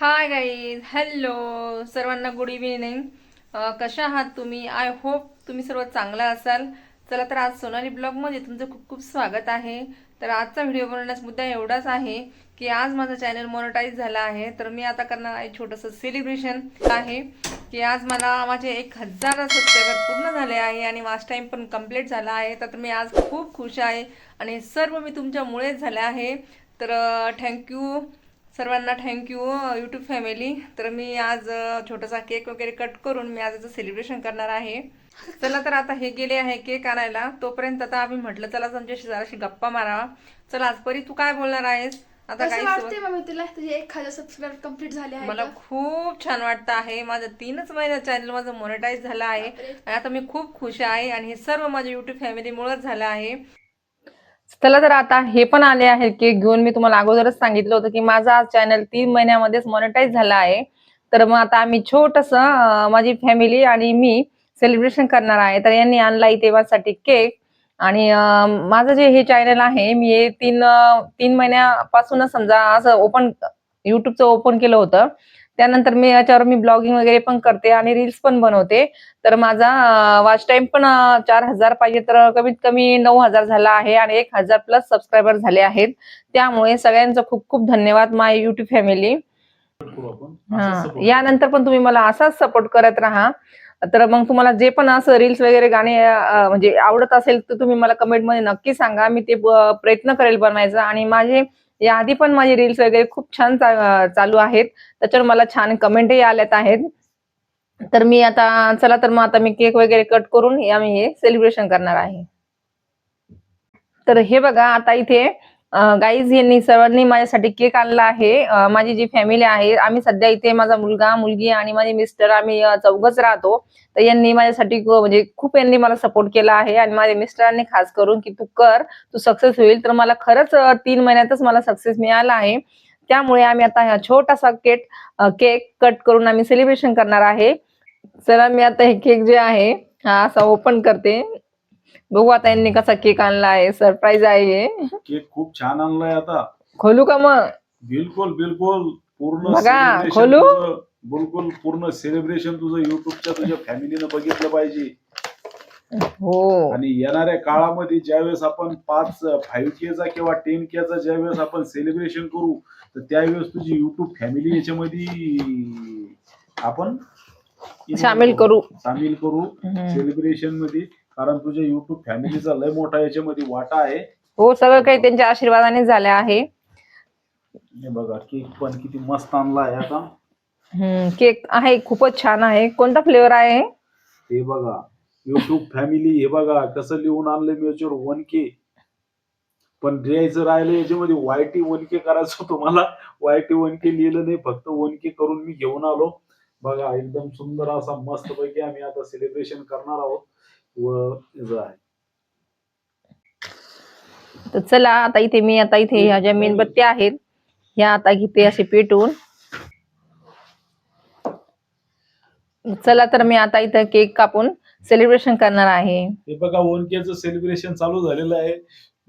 हाय guys hello सर्वांना good evening कशा आहात तुम्ही? आय होप तुम्ही सर्व चांगला असाल. चला तर आज सोनाली ब्लॉगमध्ये तुमचं खूप खूप स्वागत आहे. तर आजचा व्हिडिओ बनवण्याचा मुद्दा एवढाच आहे की आज माझं चॅनल मोनोटाईज झालं आहे. तर मी आता करणार आहे छोटंसं सेलिब्रेशन आहे की आज मला माझे एक हजार सबस्क्रायबर पूर्ण झाले आहे आणि वाच टाईम पण कंप्लीट झाला आहे. तर मी आज खूप खुश आहे आणि सर्व मी तुमच्यामुळेच झाले आहे. तर थँक्यू सर्वांना थँक्यू यूट्यूब फॅमिली तर मी आज छोटासा केक वगैरे कट करून मी आज याचं सेलिब्रेशन करणार आहे. चला तर आता हे गेले आहे केक आणायला. तोपर्यंत आता आम्ही म्हटलं चला तुमच्याशी जराशी गप्पा मारावा. चला आज परी तू काय बोलणार आहेस? आता कसं काही वाटते मम्मी तुला? तुझे एक हजार सबस्क्राईब कंप्लीट झाले आहे मला? खूप छान वाटतं आहे. माझं तीनच महिन्यात चॅनल माझं मोनेटाईज झालं आहे. आणि आता मी खूप खुश आहे. आणि हे सर्व माझ्या युट्यूब फॅमिलीमुळेच झालं आहे. चला तर आता हे पण आले आहे केक घेऊन मी तुम्हाला अगोदरच सांगितलं होतं की माझा चॅनल तीन महिन्यामध्येच मॉनिटाईज झाला आहे. तर मग आता आम्ही छोटस माझी फॅमिली आणि मी सेलिब्रेशन करणार आहे. तर यांनी आणला इथे माझ्यासाठी केक आणि माझं जे हे चॅनल आहे मी हे तीन तीन महिन्यापासूनच समजा असं ओपन युट्यूबचं ओपन केलं होतं. त्यानंतर मी याच्यावर मी ब्लॉगिंग वगैरे पण करते आणि रील्स पण बनवते. तर माझा वॉच टाइम पण चार हजार पाहिजे तर कमीत कमी नऊ हजार झाला आहे आणि एक हजार प्लस सबस्क्रायबर झाले आहेत. त्यामुळे सगळ्यांचं खूप खूप धन्यवाद माय युट्यूब फॅमिली हा यानंतर पण तुम्ही मला असाच सपोर्ट करत राहा. तर मग तुम्हाला जे पण असं रील्स वगैरे गाणे म्हणजे आवडत असेल तर तुम्ही मला कमेंटमध्ये नक्की सांगा. मी ते प्रयत्न करेल बनवायचा आणि माझे याआधी पण माझी रील्स वगैरे खूप छान चालू आहेत. त्याच्यावर मला छान कमेंटही आल्यात आहेत. तर मी आता चला तर मग आता मी केक वगैरे कट करून आम्ही हे सेलिब्रेशन करणार आहे. तर हे बघा आता इथे गाईज यांनी सर्वांनी माझ्यासाठी केक आणला आहे. माझी जी फॅमिली आहे आम्ही सध्या इथे माझा मुलगा मुलगी आणि माझे मिस्टर आम्ही चौघच राहतो. तर यांनी माझ्यासाठी म्हणजे खूप यांनी मला सपोर्ट केला आहे आणि माझ्या मिस्टरांनी खास करून की तू कर तू सक्सेस होईल तर मला खरंच तीन महिन्यातच मला सक्सेस मिळाला आहे. त्यामुळे आम्ही आता हा छोटासा केक केक कट करून आम्ही सेलिब्रेशन करणार आहे. चला मी आता हे केक जे आहे हा असा ओपन करते. बघू आता यांनी कसा केक आणला आहे सरप्राईज आहे हे. केक खूप छान आणलाय आता खोलू का मग बिलकुल बिलकुल पूर्ण बघा, celebration खोलू? तुझं- बिलकुल पूर्ण सेलिब्रेशन तुझं युट्यूबच्या तुझ्या फॅमिलीनं बघितलं पाहिजे हो आणि येणाऱ्या काळामध्ये ज्यावेळेस आपण पाच फाईव्ह केचा किंवा टेन केचा ज्यावेळेस आपण सेलिब्रेशन करू तर त्यावेळेस तुझी युट्यूब फॅमिली याच्यामध्ये आपण सामील करू. सामील करू हम्म. सेलिब्रेशनमध्ये कारण तुझ्या युट्यूब फॅमिलीचा लय मोठा याच्यामध्ये वाटा आहे. हो सगळं काही त्यांच्या आशीर्वादाने झालं आहे. हे बघा केक पण किती मस्त आणला आहे आता. हम्म, केक आहे खूपच छान आहे. कोणता फ्लेवर आहे? हे बघा युट्यूब फॅमिली हे बघा कसं लिहून आणलं मी याच्यावर वन के पण द्यायचं राहिलं याच्यामध्ये वाय टी वन के करायचं होतं मला. वाय टी वन के लिहिलं नाही फक्त वन के करून मी घेऊन आलो. बघा एकदम सुंदर असा मस्त पैकी आम्ही आता सेलिब्रेशन करणार आहोत. व याचं आहे तर चला आता इथे मी आता इथे ह्या ज्या मेणबत्त्या आहेत ह्या आता घेते असे पेटून. चला तर मी आता इथं केक कापून सेलिब्रेशन करणार आहे. हे बघा वन केचं सेलिब्रेशन चालू झालेलं आहे.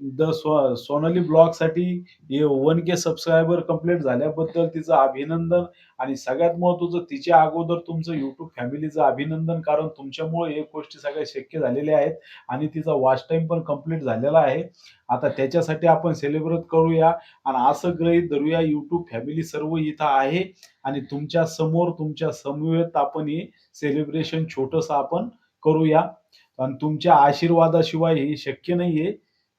द स्व सोनाली ब्लॉगसाठी हे वन के सबस्क्रायबर कंप्लीट झाल्याबद्दल तिचं अभिनंदन आणि सगळ्यात महत्वाचं तिच्या अगोदर तुमचं युट्यूब फॅमिलीचं अभिनंदन कारण तुमच्यामुळे हे गोष्टी सगळ्या शक्य झालेल्या आहेत आणि तिचा वॉच टाइम पण कंप्लीट झालेला आहे. आता त्याच्यासाठी आपण सेलिब्रेट करूया आणि असं ग्रहित धरूया युट्यूब फॅमिली सर्व इथं आहे आणि तुमच्यासमोर तुमच्या समवेत आपण हे सेलिब्रेशन छोटस आपण करूया. आणि तुमच्या आशीर्वादाशिवाय हे शक्य नाहीये.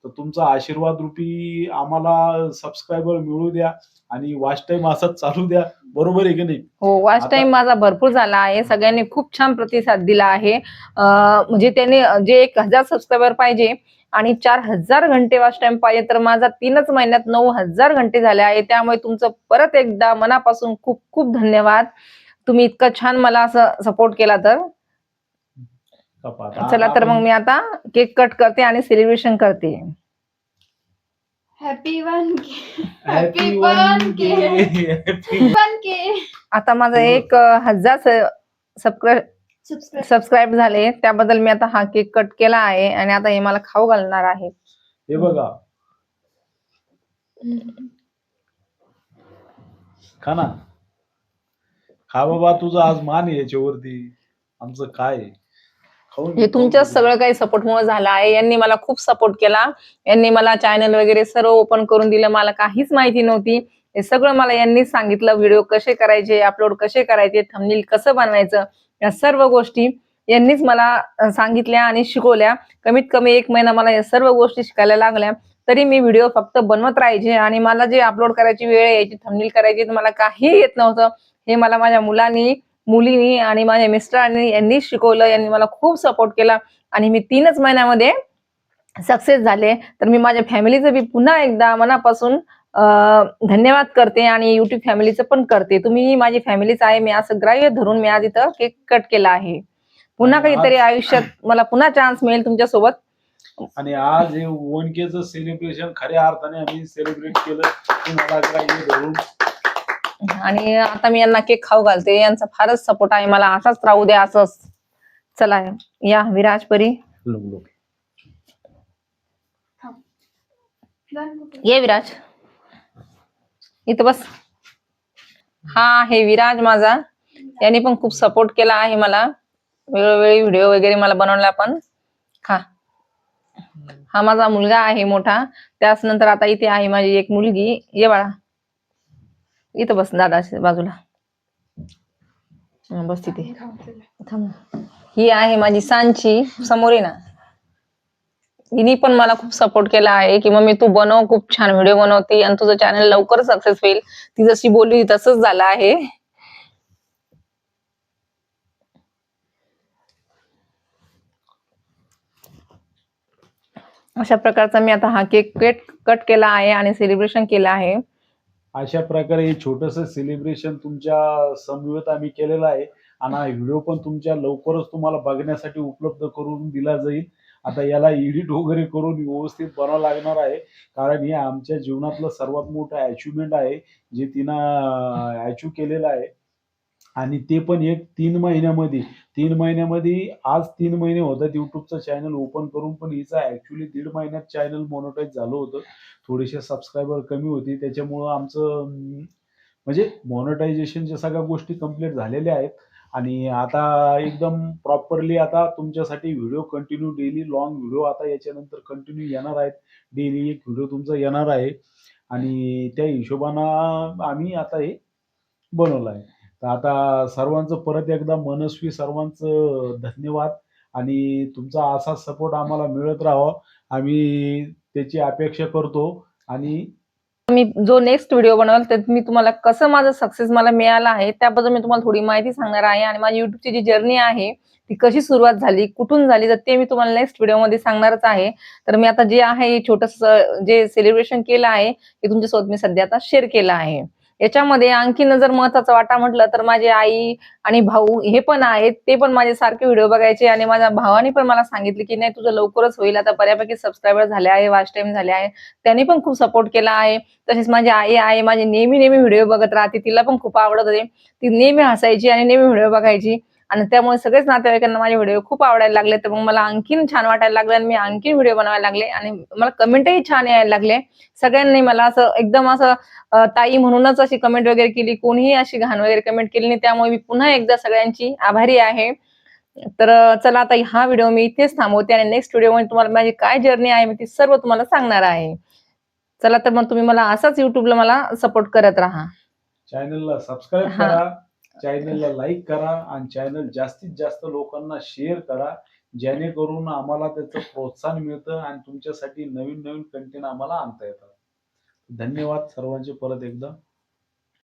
तर तुमचा आशीर्वाद रूपी आम्हाला सबस्क्रायबर मिळू द्या आणि वॉच टाइम असाच चालू द्या. बरोबर आहे की नाही? हो वॉच टाइम माझा भरपूर झाला आहे. सगळ्यांनी खूप छान प्रतिसाद दिला आहे. म्हणजे त्यांनी जे एक हजार सबस्क्रायबर पाहिजे आणि चार हजार घंटे वॉच टाइम पाहिजे तर माझा तीनच महिन्यात नऊ हजार घंटे झाले आहे. त्यामुळे तुमचं परत एकदा मनापासून खूप खूप धन्यवाद. तुम्ही इतकं छान मला असं सपोर्ट केला तर. चला तर मग मी आता केक कट करते आणि सेलिब्रेशन करते. Happy one happy one. के Happy- वन के आता माझं एक हजार सबस्क्राईब झाले. त्याबद्दल मी आता हा केक कट केला आहे आणि आता हे मला खाऊ घालणार आहे. हे बघा. खा ना. हा बाबा तुझा आज मान आहे याच्यावरती. आमचं काय हे तुमच्या सगळं काही सपोर्टमुळे झालं आहे. यांनी मला खूप सपोर्ट केला. यांनी मला चॅनल वगैरे सर्व ओपन करून दिलं. मला काहीच माहिती नव्हती. हे सगळं मला यांनीच सांगितलं. व्हिडिओ कसे करायचे अपलोड कसे करायचे थंबनेल कसं बनवायचं या सर्व गोष्टी यांनीच मला सांगितल्या आणि शिकवल्या. कमीत कमी एक महिना मला या सर्व गोष्टी शिकायला लागल्या. तरी मी व्हिडिओ फक्त बनवत राहायचे आणि मला जे अपलोड करायची वेळ यायची थंबनेल करायची मला काही येत नव्हतं. हे मला माझ्या मुलांनी मुलीनी आणि माझ्या मिस्टरांनी यांनी शिकवलं यांनी मला खूप सपोर्ट केला आणि मी तीनच महिन्यामध्ये सक्सेस झाले. तर मी माझ्या फॅमिलीचं बी पुन्हा एकदा मनापासून धन्यवाद करते आणि युट्यूब फॅमिलीचं पण करते. तुम्ही माझी फॅमिलीच आहे मी असं ग्राह्य धरून मी आज इथं केक कट केला आहे. पुन्हा काहीतरी आयुष्यात मला पुन्हा चान्स मिळेल तुमच्यासोबत. आणि आज हे वन केचं सेलिब्रेशन खऱ्या अर्थाने आम्ही सेलिब्रेट केलं. तुम्हाला ग्राह्य धरून आणि आता मी यांना केक खाऊ घालते. यांचा फारच सपोर्ट आहे. मला असाच राहू द्या असंच. चला या विराज परी. ये विराज. इथं बस. हा आहे विराज माझा. याने पण खूप सपोर्ट केला आहे मला. वेळोवेळी व्हिडिओ वगैरे मला बनवला पण. हा हा माझा मुलगा आहे मोठा. त्याच नंतर आता इथे आहे माझी एक मुलगी. ये बाळा. इथं बस दादाच्या बाजूला. बस तिथे. थांब ही आहे माझी सांची समोर आहे ना. हिने पण मला खूप सपोर्ट केला आहे की मम्मी तू बनव खूप छान व्हिडिओ बनवते आणि तुझं चॅनल लवकर सक्सेस होईल. ती जशी बोलली तसंच झालं आहे. अशा प्रकारचा मी आता हा केक कट केला आहे आणि सेलिब्रेशन केलं आहे. अशा प्रकारे हे छोटस सेलिब्रेशन तुमच्या समवेत आम्ही केलेलं आहे. आणि हा व्हिडिओ पण तुमच्या लवकरच तुम्हाला बघण्यासाठी उपलब्ध करून दिला जाईल. आता याला एडिट वगैरे करून व्यवस्थित बनावं लागणार आहे. कारण हे आमच्या जीवनातलं सर्वात मोठं अचिव्हमेंट आहे जे तिनं अचीव केलेलं आहे. आणि ते पण एक तीन महिन्यामध्ये. तीन महिन्यामध्ये आज तीन महिने होतात. युट्यूबचं चॅनल ओपन करून पण हिचं ऍक्च्युली दीड महिन्यात चॅनल मोनोटाईज झालं होतं. थोडेसे सबस्क्रायबर कमी होते. त्याच्यामुळं आमचं म्हणजे मॉनिटायझेशनच्या सगळ्या गोष्टी कंप्लीट झालेल्या आहेत. आणि आता एकदम प्रॉपरली आता तुमच्यासाठी video continue daily long video आता याच्यानंतर कंटिन्यू येणार आहेत. डेली एक व्हिडिओ तुमचा येणार आहे. आणि त्या हिशोबानं आम्ही आता हे बनवलं आहे. तर आता सर्वांचं परत एकदा मनस्वी सर्वांचं धन्यवाद आणि तुमचा असा सपोर्ट आम्हाला मिळत राहावा. आम्ही त्याची अपेक्षा करतो आणि मी जो नेक्स्ट व्हिडिओ बनवल त्यात मी तुम्हाला कसं माझं सक्सेस मला मिळालं आहे त्याबद्दल मी तुम्हाला थोडी माहिती सांगणार आहे आणि माझी युट्यूबची जी जर्नी आहे ती कशी सुरुवात झाली कुठून झाली तर ते मी तुम्हाला नेक्स्ट व्हिडिओमध्ये सांगणारच आहे. तर मी आता जे आहे छोटस जे सेलिब्रेशन केलं आहे ते तुमच्यासोबत मी सध्या आता शेअर केलं आहे. याच्यामध्ये आणखीन जर महत्त्वाचा वाटा म्हटलं तर माझे आई आणि भाऊ हे पण आहेत ते पण माझे सारखे व्हिडिओ बघायचे आणि माझ्या भावाने पण मला सांगितले की नाही तुझं लवकरच होईल. आता बऱ्यापैकी सबस्क्रायबर झाले आहे वाच टाइम झाले आहे. त्यांनी पण खूप सपोर्ट केला आहे. तसेच माझी आई आहे माझी नेहमी नेहमी व्हिडिओ बघत राहते. तिला पण खूप आवडत होते. ती नेहमी हसायची आणि नेहमी व्हिडिओ बघायची. आणि त्यामुळे सगळेच नातेवाईकांना माझे व्हिडिओ खूप आवडायला लागले. तर मग मला आणखीन छान वाटायला लागले आणि मी आणखीन व्हिडिओ बनवायला लागले. आणि मला कमेंटही छान यायला लागले. सगळ्यांनी मला असं एकदम असं ताई म्हणूनच अशी कमेंट वगैरे केली. कोणीही अशी घाण वगैरे कमेंट केली नाही. त्यामुळे मी पुन्हा एकदा सगळ्यांची आभारी आहे. तर चला आता हा व्हिडिओ मी इथेच थांबवते आणि नेक्स्ट व्हिडिओमध्ये तुम्हाला माझी काय जर्नी आहे मी ती सर्व तुम्हाला सांगणार आहे. चला तर मग तुम्ही मला असाच युट्यूबला मला सपोर्ट करत राहा. चॅनलला सबस्क्राईब हा. करा. चॅनलला लाईक करा आणि चॅनल जास्तीत जास्त लोकांना शेअर करा. जेणेकरून आम्हाला त्याचं प्रोत्साहन मिळतं आणि तुमच्यासाठी नवीन नवीन कंटेंट आम्हाला आणता येतात. धन्यवाद सर्वांचे परत एकदा.